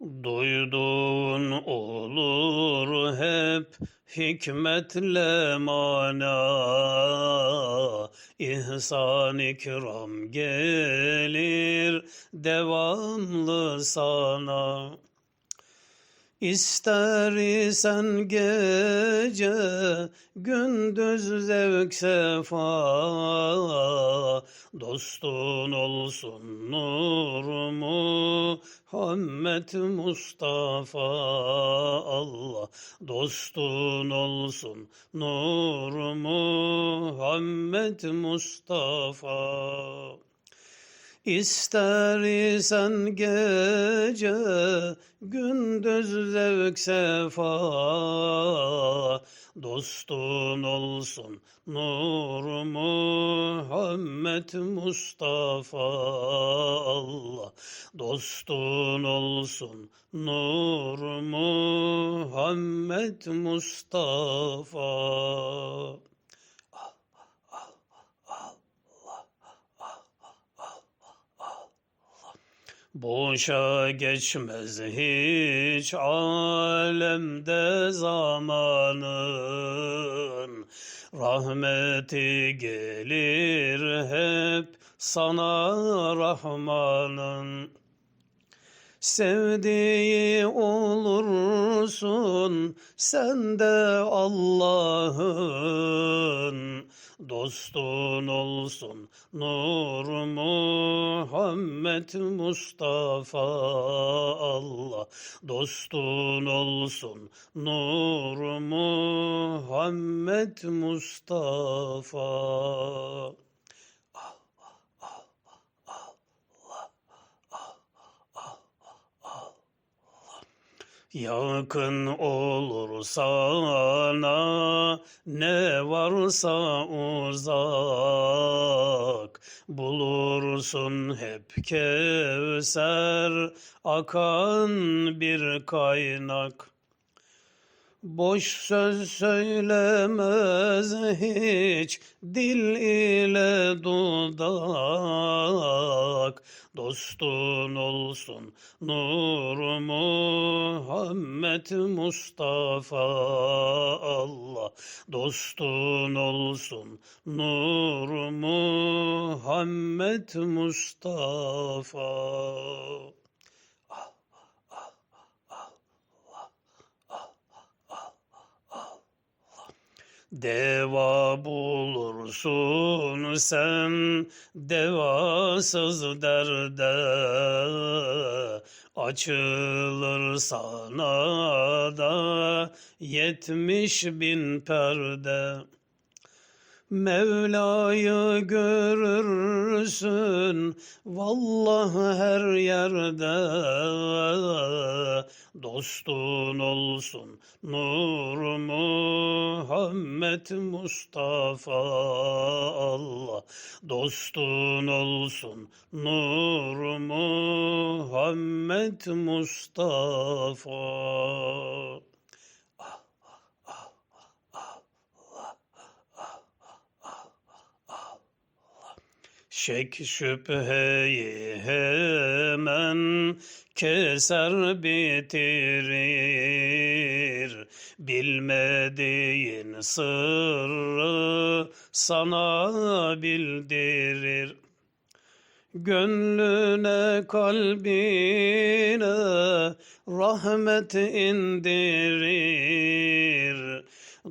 Duyduğun olur hep hikmetle mana. İhsan ikram gelir devamlı sana. İster isen gece gündüz zevk sefa. Dostun olsun nur Muhammed Mustafa Allah Dostun olsun. Nur Muhammed Mustafa İster isen gece gündüz zevk sefa. Dostun olsun nur Muhammed Mustafa Allah. Dostun olsun nur Muhammed Mustafa Boşa geçmez hiç alemde zamanın. Rahmeti gelir hep sana Rahman'ın Sevdiği olursun sen de Allah'ın dostun olsun. Nur Muhammed Mustafa Allah dostun olsun. Nur Muhammed Mustafa Yakın olur sana ne varsa uzak. Bulursun hep Kevser akan bir kaynak. Boş söz söylemez hiç dil ile dudak Dostun olsun nur Muhammed Mustafa Allah. Dostun olsun nur Muhammed Mustafa Deva bulursun sen devasız derde. Açılır sana da yetmiş bin perde Mevla'yı görürsün vallahi her yerde. Dostun olsun nur Muhammed Mustafa Allah. Dostun olsun nur Muhammed Mustafa Şek şüpheyi hemen keser bitirir. Bilmediğin sırrı sana bildirir. Gönlüne kalbine rahmet indirir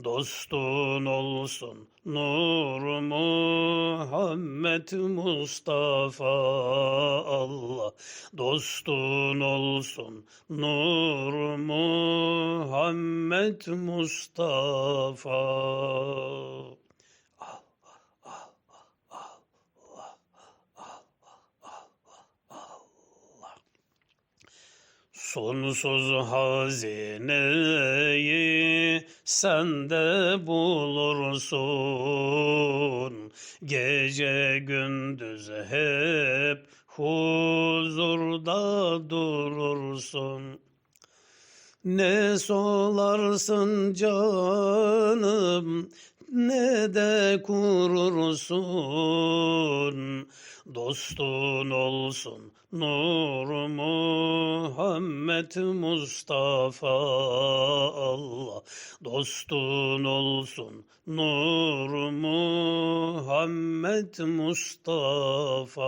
Dostun olsun nur Muhammed Mustafa Allah. Dostun olsun nur Muhammed Mustafa Sonsuz hazineyi sende bulursun. Gece gündüz hep huzurda durursun. Ne solarsın canım ne de kurursun. Dostun olsun Nur Muhammed Mustafa Allah Dostun olsun Nur Muhammed Mustafa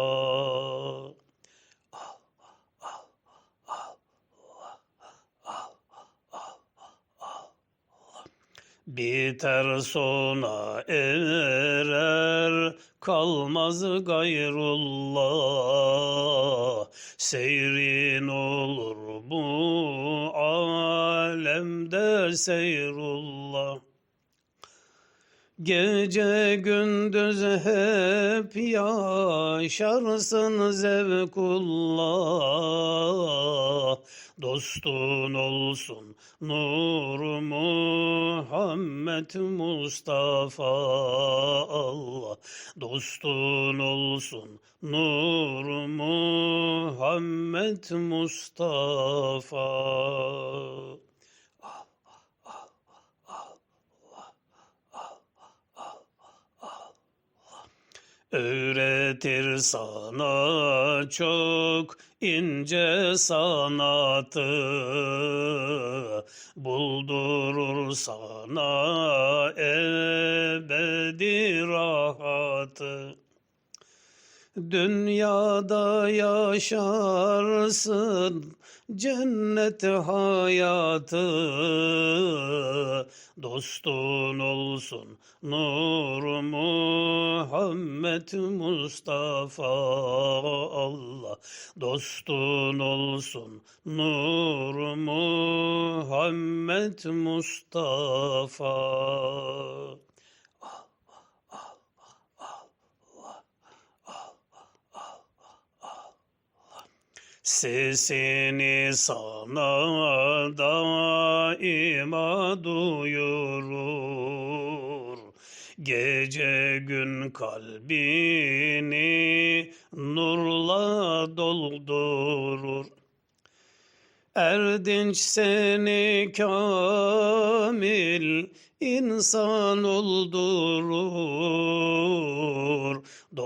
Biter sona erer kalmaz gayrullah. Seyrin olur bu alemde seyrullah Gece gündüz hep yaşarsın zevkullah. Dostun olsun Nur Muhammed Mustafa Allah. Dostun olsun Nur Muhammed Mustafa Öğretir sana çok ince sanatı. Buldurur sana ebedi rahatı. Dünyada yaşarsın cennet hayatı. Dostun olsun Nur Muhammed Mustafa Allah Dostun olsun Nur Muhammed Mustafa Sesini sana daima duyurur. Gece gün kalbini nurla doldurur. Erdinç seni kamil insan oldurur.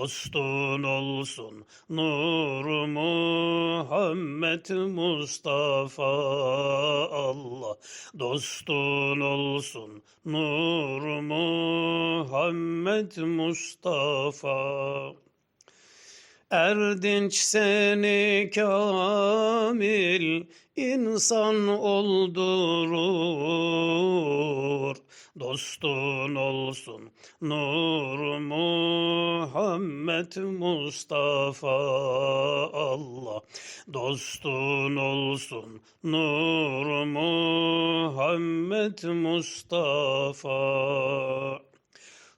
Dostun olsun Nur Muhammed Mustafa Allah. Dostun olsun Nur Muhammed Mustafa. Erdinç seni kamil insan oldurur. Dostun olsun Nur Muhammed Mustafa Allah. Dostun olsun Nur Muhammed Mustafa.